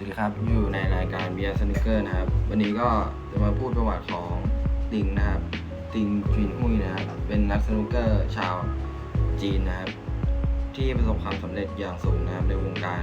วัสดีครับอยู่ในรายการเบียร์สนุกเกอร์นะครับ วันนี้ก็จะมาพูดประวัติของติงนะครับ ติงจีนฮุยนะครับ เป็นนักสนุกเกอร์ชาวจีนนะครับ ที่ประสบความสำเร็จอย่างสูงนะครับในวงการ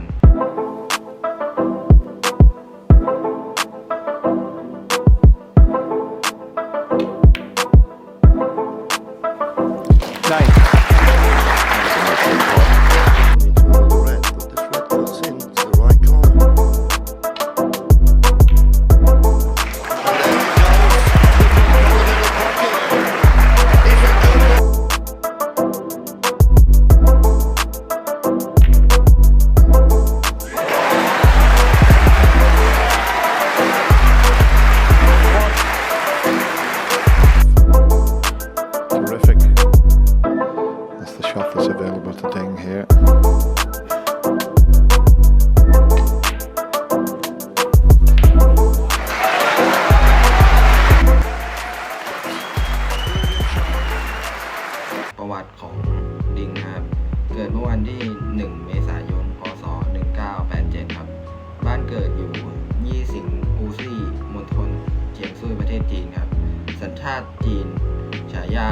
นฉายา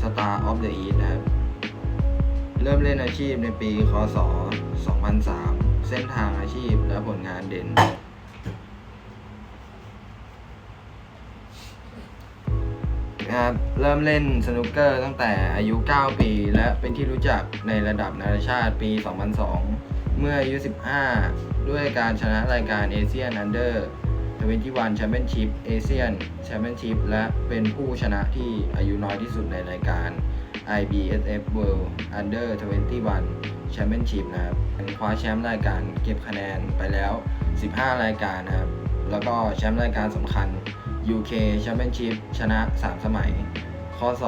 Star of the East นะครับ เริ่มเล่นอาชีพในปีคศ 2003 เส้นทางอาชีพและผลงานเด่น นะครับ เริ่มเล่นสนุกเกอร์ตั้งแต่อายุ 9 ปี และเป็นที่รู้จักในระดับนานาชาติปี 2002 เมื่ออายุ 15 ด้วยการชนะรายการ Asian Under 21 Championship Asian Championship และเป็นผู้ชนะที่อายุน้อยที่สุดในรายการ IBSF World Under 21 Championship นะครับคว้าแชมป์รายการเก็บคะแนนไปแล้ว 15 รายการนะครับ แล้วก็แชมป์รายการสำคัญ UK Championship ชนะ 3 สมัย คศ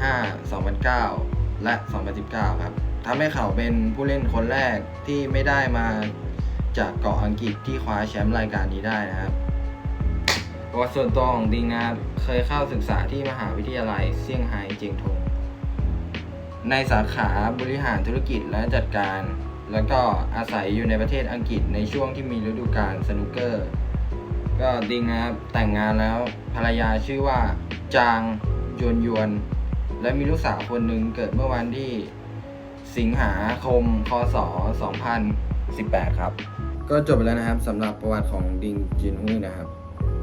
2005 2009 และ 2019 ครับทำให้เขาเป็นผู้เล่นคนแรกที่ไม่ได้มาจากเกาะอังกฤษที่คว้าแชมป์รายการนี้ได้นะครับประวัติส่วนตัวของดิงนะครับ เคยเข้าศึกษาที่มหาวิทยาลัยเซี่ยงไฮ้เจียงทง ในสาขาบริหารธุรกิจและจัดการ แล้วก็อาศัยอยู่ในประเทศอังกฤษในช่วงที่มีฤดูกาลสนุกเกอร์ ก็ดิงนะครับแต่งงานแล้วภรรยาชื่อว่าจางยวนยวน และมีลูกสาวคนหนึ่งเกิดเมื่อวันที่สิงหาคม คศ 2018 ครับ ก็จบไปแล้วนะครับสำหรับประวัติของดิงจินหุ้ยนะครับ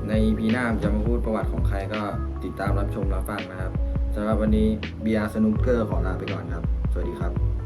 ใน EP หน้าจะมาพูดประวัติของใครก็ติดตามรับชมรับฟังนะครับ สำหรับวันนี้เบียร์สนุกเกอร์ขอลาไปก่อนครับ สวัสดีครับ